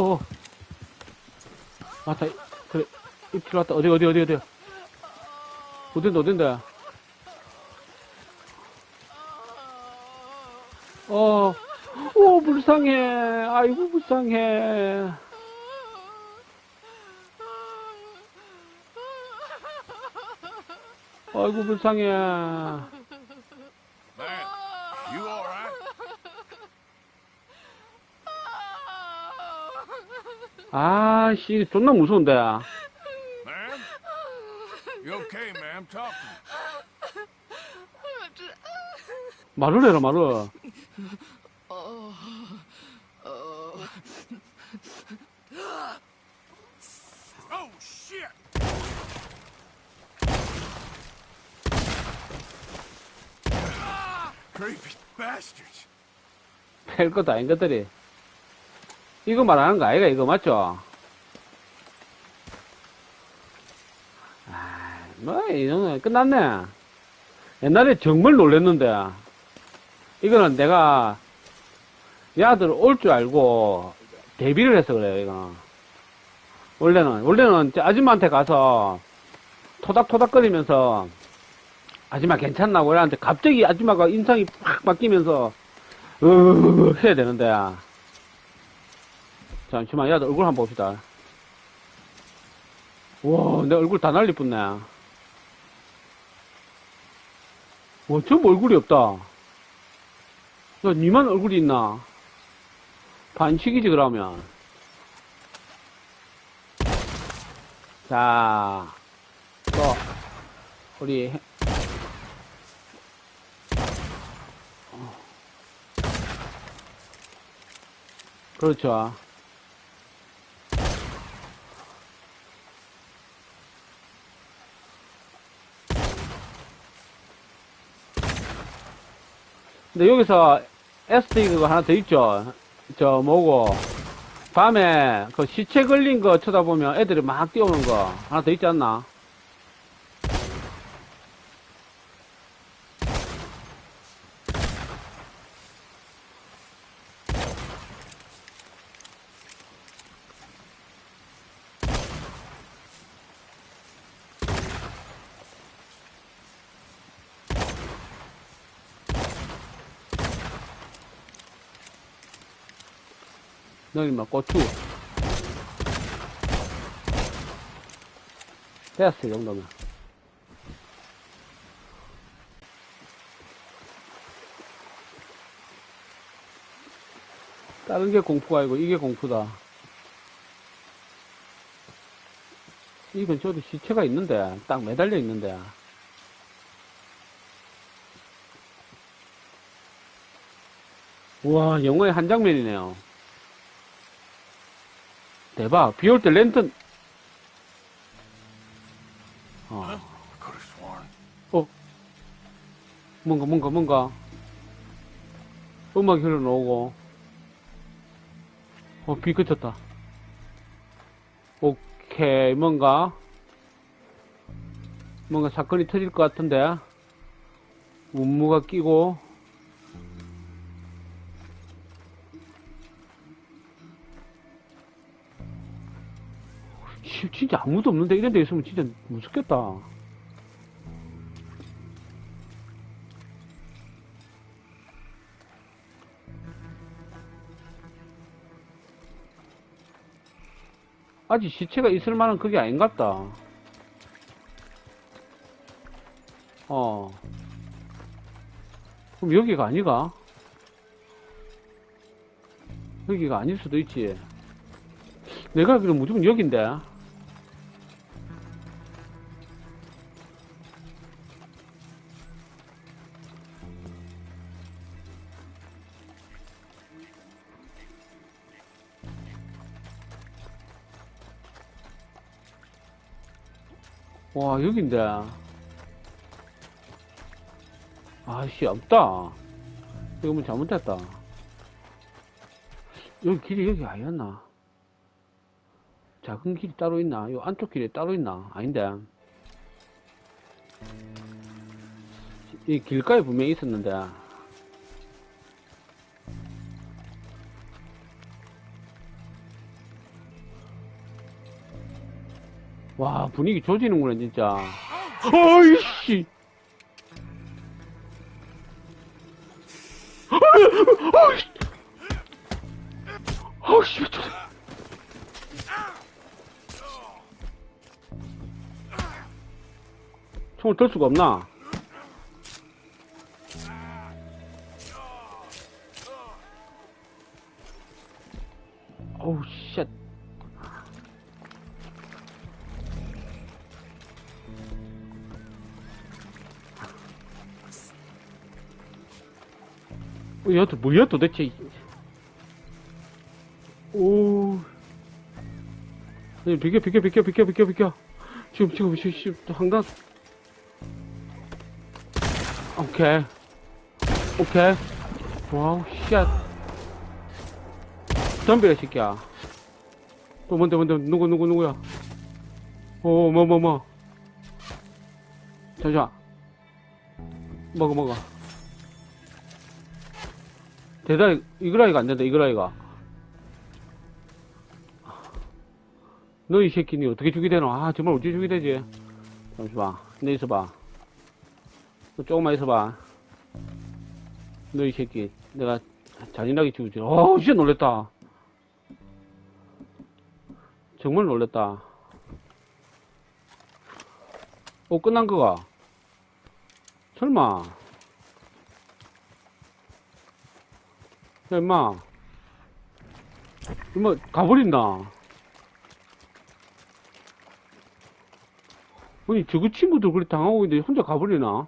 어. 맞다. 그래. 입질 왔다. 어디, 어디, 어디, 어디. 어딘데, 어딘데. 어. 오, 불쌍해. 아이고, 불쌍해. 아이고, 불쌍해. 아, 씨, 존나 무서운데. Ma'am? You okay, ma'am? Talk to me. 말을 해라, 말을. Oh, shit! Ah, Creepy bastards. 팰 것도 아닌 것들이. 이거 말하는 거 아이가, 이거 맞죠? 아, 뭐, 이거는 끝났네. 옛날에 정말 놀랬는데. 이거는 내가, 이 아들 올 줄 알고, 대비를 해서 그래요, 이거는. 원래는, 원래는 저 아줌마한테 가서, 토닥토닥거리면서, 아줌마 괜찮나? 그래한테 갑자기 아줌마가 인상이 팍 바뀌면서, 으 해야 되는데. 잠시만, 야, 너 얼굴 한번 봅시다. 와, 내 얼굴 다 난리 뿐네. 와, 전부 얼굴이 없다. 야, 니만 얼굴이 있나? 반칙이지, 그러면. 자, 또, 우리, 해- 그렇죠. 근데 여기서 SD 그거 하나 더 있죠. 저 뭐고 밤에 그 시체 걸린 거 쳐다보면 애들이 막 뛰어오는 거 하나 더 있지 않나? 여기 막 고추. 됐어, 이 정도면. 다른 게 공포가 아니고 이게 공포다. 이 근처에도 시체가 있는데, 딱 매달려 있는데. 우와, 영화의 한 장면이네요. 대박. 비 올 때 랜턴. 어. 어. 뭔가, 뭔가, 뭔가. 음악이 흘러나오고. 어, 비 그쳤다. 오케이, 뭔가. 뭔가 사건이 터질 것 같은데. 운무가 끼고. 씨, 진짜 아무도 없는데 이런 데 있으면 진짜 무섭겠다. 아직 시체가 있을 만한 그게 아닌갑다. 어. 그럼 여기가 아니가? 여기가 아닐 수도 있지. 내가 알기로 무조건 여긴데. 와, 여긴데. 아씨, 없다. 이거 뭐 잘못됐다. 여기 길이 여기 아니었나? 작은 길이 따로 있나? 요 안쪽 길이 따로 있나? 아닌데. 이 길가에 분명히 있었는데. 와, 분위기 조지는구나, 진짜. 어이씨! 어이씨! 어이씨, 저... 총을 들 수가 없나? 어우, 쉣. 어, 얘한테 뭐야 도대체. 이- 오. 아니, 비켜, 비켜, 비켜, 비켜, 비켜, 비켜. 지금, 지금, 지금, 지금, 또 한강. 오케이. 오케이. 와우, 쉣. 덤벼라, 새끼야. 또 뭔데, 뭔데, 누구, 누구, 누구야? 어, 뭐, 뭐, 뭐. 잠시만. 먹어, 먹어. 대단히, 이거라이가 안 된다, 이거라이가. 너 이 새끼, 니 어떻게 죽이 되노? 아, 정말 어떻게 죽이 되지? 잠시만. 너 있어봐. 너 조금만 있어봐. 너 이 새끼, 내가 잔인하게 죽이지. 어우, 진짜 놀랬다. 정말 놀랬다. 어, 끝난 거가? 설마. 야, 임마. 임마, 가버린다. 아니, 저거 친구들 그리 당하고 있는데 혼자 가버리나?